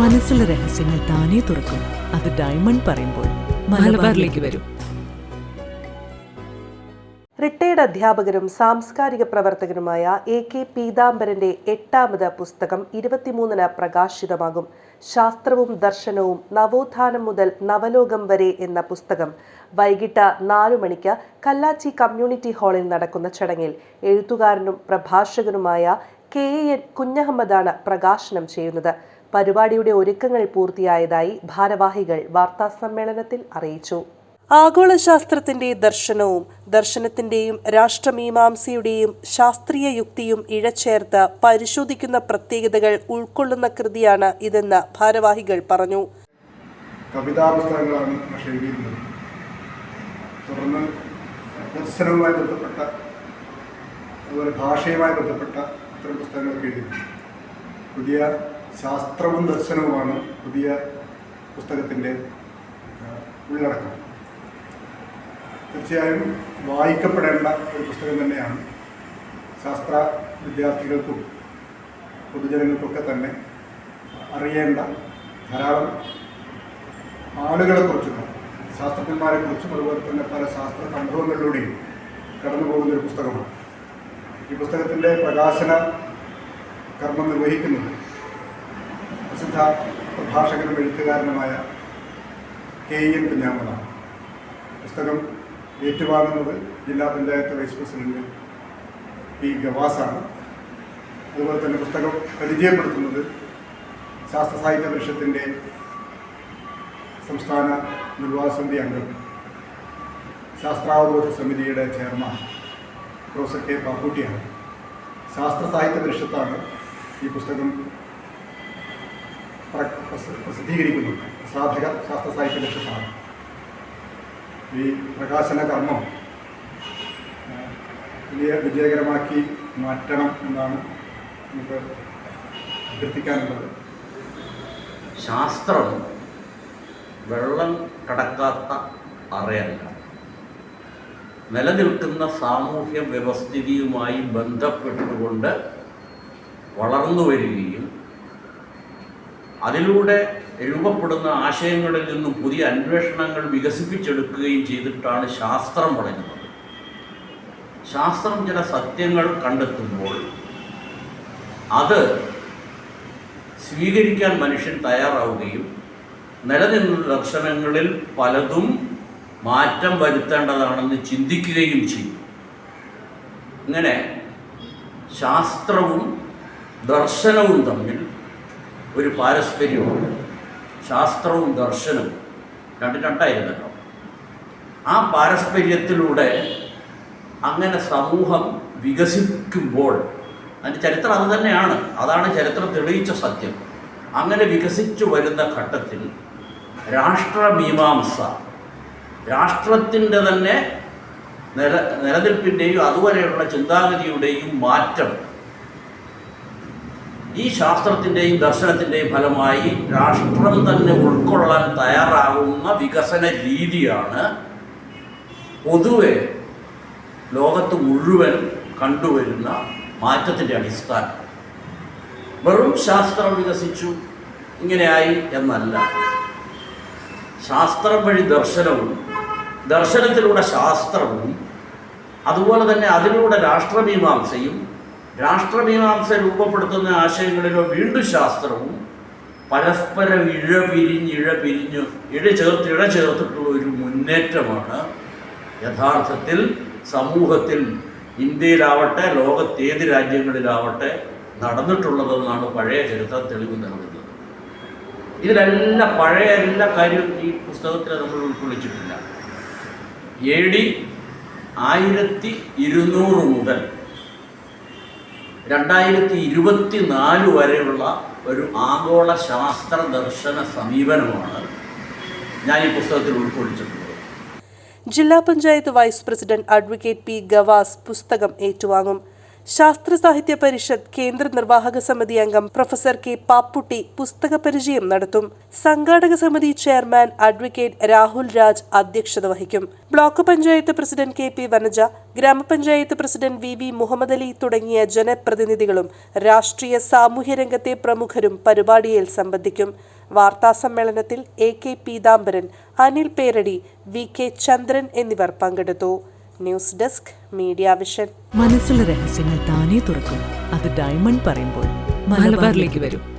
മനസ്സിലെ രഹസ്യങ്ങൾ താനേ തുറക്കും. അത് ഡയമണ്ട് പറയുമ്പോൾ മലബാറിലേക്ക് വരും. റിട്ടയർഡ് അധ്യാപകരും സാംസ്കാരിക പ്രവർത്തകനുമായ എ കെ പീതാംബരന്റെ എട്ടാമത് പുസ്തകം ഇരുപത്തിമൂന്നിന് പ്രകാശിതമാകും. ശാസ്ത്രവും ദർശനവും നവോത്ഥാനം മുതൽ നവലോകം വരെ എന്ന പുസ്തകം വൈകിട്ട് നാലു മണിക്ക് കല്ലാച്ചി കമ്മ്യൂണിറ്റി ഹാളിൽ നടക്കുന്ന ചടങ്ങിൽ എഴുത്തുകാരനും പ്രഭാഷകനുമായ കെ എൻ കുഞ്ഞഹമ്മദാണ് പ്രകാശനം ചെയ്യുന്നത്. പരിപാടിയുടെ ഒരുക്കങ്ങൾ പൂർത്തിയായതായി ഭാരവാഹികൾ വാർത്താ സമ്മേളനത്തിൽ അറിയിച്ചു. ആഗോള ശാസ്ത്രത്തിന്റെ ദർശനവും ദർശനത്തിന്റെയും രാഷ്ട്രമീമാംസയുടെയും ശാസ്ത്രീയ യുക്തിയും ഇഴചേർത്ത് പരിശോധിക്കുന്ന പ്രത്യേകതകൾ ഉൾക്കൊള്ളുന്ന കൃതിയാണ് ഇതെന്ന് ഭാരവാഹികൾ പറഞ്ഞു. കവിതാ പുസ്തകങ്ങളാണ് എഴുതിയിരുന്നത്. തുടർന്ന് ദർശനവുമായി ബന്ധപ്പെട്ട അതുപോലെ ഭാഷയുമായി ബന്ധപ്പെട്ട അത്തരം പുസ്തകങ്ങളൊക്കെ എഴുതിയിട്ടുണ്ട്. പുതിയ ശാസ്ത്രവും ദർശനവുമാണ് പുതിയ പുസ്തകത്തിന്റെ ഉള്ളടക്കം. തീർച്ചയായും വായിക്കപ്പെടേണ്ട ഒരു പുസ്തകം തന്നെയാണ് ശാസ്ത്ര വിദ്യാർത്ഥികൾക്കും പൊതുജനങ്ങൾക്കൊക്കെ തന്നെ അറിയേണ്ട ധാരാളം ആളുകളെക്കുറിച്ചും ശാസ്ത്രജ്ഞന്മാരെക്കുറിച്ചും അതുപോലെ തന്നെ പല ശാസ്ത്ര സംഭവങ്ങളിലൂടെയും കടന്നു പോകുന്ന ഒരു പുസ്തകമാണ്. ഈ പുസ്തകത്തിന്റെ പ്രകാശന കർമ്മം നിർവഹിക്കുന്നത് പ്രസിദ്ധ പ്രഭാഷകനും എഴുത്തുകാരനുമായ കെ എൻ കുഞ്ഞാമതാണ് പുസ്തകം ഏറ്റുവാങ്ങുന്നത് ജില്ലാ പഞ്ചായത്ത് വൈസ് പ്രസിഡന്റ് പി ഗവാസാണ്. അതുപോലെ തന്നെ പുസ്തകം പരിചയപ്പെടുത്തുന്നത് ശാസ്ത്ര സാഹിത്യ പരിഷത്തിന്റെ സംസ്ഥാന നിർവാഹ സമിതി അംഗം ശാസ്ത്രാവബോധ സമിതിയുടെ ചെയർമാൻ പ്രൊഫസർ കെ പാക്കൂട്ടിയാണ് ശാസ്ത്ര സാഹിത്യ പരിഷത്താണ് ഈ പുസ്തകം പ്ര- പ്രസ- പ്രസിദ്ധീകരിക്കുന്നത് സാധക ശാസ്ത്ര സാഹിത്യ ലക്ഷ്യമാണ് ഈ പ്രകാശന കർമ്മം വലിയ വിജയകരമാക്കി മാറ്റണം എന്നാണ് നമുക്ക് അഭ്യർത്ഥിക്കാനുള്ളത്. ശാസ്ത്രം വെള്ളം കടക്കാത്ത അറയല്ല. നിലനിൽക്കുന്ന സാമൂഹ്യ വ്യവസ്ഥിതിയുമായി ബന്ധപ്പെട്ടുകൊണ്ട് വളർന്നു വരികയും അതിലൂടെ രൂപപ്പെടുന്ന ആശയങ്ങളിൽ നിന്നും പുതിയ അന്വേഷണങ്ങൾ വികസിപ്പിച്ചെടുക്കുകയും ചെയ്തിട്ടാണ് ശാസ്ത്രം വളരുന്നത്. ശാസ്ത്രം ചില സത്യങ്ങൾ കണ്ടെത്തുമ്പോൾ അത് സ്വീകരിക്കാൻ മനുഷ്യൻ തയ്യാറാവുകയും നിലനിന്ന ദർശനങ്ങളിൽ പലതും മാറ്റം വരുത്തേണ്ടതാണെന്ന് ചിന്തിക്കുകയും ചെയ്യും. ഇങ്ങനെ ശാസ്ത്രവും ദർശനവും തമ്മിൽ ഒരു പാരസ്പര്യമുണ്ട് ശാസ്ത്രവും ദർശനവും രണ്ട് രണ്ടായിരുന്നല്ലോ. ആ പാരസ്പര്യത്തിലൂടെ അങ്ങനെ സമൂഹം വികസിക്കുമ്പോൾ അതിന്റെ ചരിത്രം അത് തന്നെയാണ്. അതാണ് ചരിത്രം തെളിയിച്ച സത്യം. അങ്ങനെ വികസിച്ചു വരുന്ന ഘട്ടത്തിൽ രാഷ്ട്രമീമാംസ രാഷ്ട്രത്തിന്റെ തന്നെ നില നിലനിൽപ്പിന്റെയും അതുവരെയുള്ള ചിന്താഗതിയുടെയും മാറ്റം ഈ ശാസ്ത്രത്തിന്റെയും ദർശനത്തിന്റെയും ഫലമായി രാഷ്ട്രം തന്നെ ഉൾക്കൊള്ളാൻ തയ്യാറാകുന്ന വികസന രീതിയാണ് പൊതുവെ ലോകത്ത് മുഴുവൻ കണ്ടുവരുന്ന മാറ്റത്തിന്റെ അടിസ്ഥാനം. വെറും ശാസ്ത്രം വികസിച്ചു ഇങ്ങനെയായി എന്നല്ല. ശാസ്ത്രം വഴി ദർശനവും ദർശനത്തിലൂടെ ശാസ്ത്രവും അതുപോലെ തന്നെ അതിലൂടെ രാഷ്ട്രമീമാംസയും രാഷ്ട്രമീമാംസ രൂപപ്പെടുത്തുന്ന ആശയങ്ങളിലോ വീണ്ടും ശാസ്ത്രവും പരസ്പരം ഇഴ പിരിഞ്ഞ് ഇഴ പിരിഞ്ഞ് ഇഴ ചേർത്ത് ഇഴ ചേർത്തിട്ടുള്ള ഒരു മുന്നേറ്റമാണ്. യഥാർത്ഥത്തിൽ സമൂഹത്തിൽ ഇന്ത്യയിലാവട്ടെ ലോകത്തേത് രാജ്യങ്ങളിലാവട്ടെ നടന്നിട്ടുള്ളതെന്നാണ് പഴയ ചരിത്രം തെളിവ് നൽകുന്നത്. ഇതിലെല്ലാം പഴയ എല്ലാ കാര്യവും ഈ പുസ്തകത്തിൽ നമ്മൾ ഉൾക്കൊള്ളിച്ചിട്ടില്ല. എ ഡി ആയിരത്തി ഇരുന്നൂറ് മുതൽ രണ്ടായിരത്തി ഇരുപത്തി നാല് വരെയുള്ള ഒരു ആഗോള ശാസ്ത്ര ദർശന സമീപനമാണ് ഞാൻ ഈ പുസ്തകത്തിൽ ഉൾക്കൊള്ളിച്ചിട്ടുള്ളത്. ജില്ലാ panchayat vice president advocate P Gavas പുസ്തകം ഏറ്റുവാങ്ങും. ശാസ്ത്ര സാഹിത്യ പരിഷത്ത് കേന്ദ്ര നിർവാഹക സമിതി അംഗം പ്രൊഫസർ കെ പാപ്പുട്ടി പുസ്തക പരിചയം നടത്തും. സംഘാടക സമിതി ചെയർമാൻ അഡ്വക്കേറ്റ് രാഹുൽ രാജ് അധ്യക്ഷത വഹിക്കും. Block panchayat president K P Vanaja ഗ്രാമപഞ്ചായത്ത് president V V Muhammad Ali തുടങ്ങിയ ജനപ്രതിനിധികളും രാഷ്ട്രീയ സാമൂഹ്യ രംഗത്തെ പ്രമുഖരും പരിപാടിയിൽ സംബന്ധിക്കും. വാർത്താ സമ്മേളനത്തിൽ A K Peethambaran Anil Peradi V K Chandran എന്നിവർ പങ്കെടുത്തു. News desk media vision. മനസ്സിലെ രഹസ്യങ്ങൾ താനേ തുറക്കും. അത് ഡയമണ്ട് പറയുമ്പോൾ മലബാറിലേക്ക് വരും.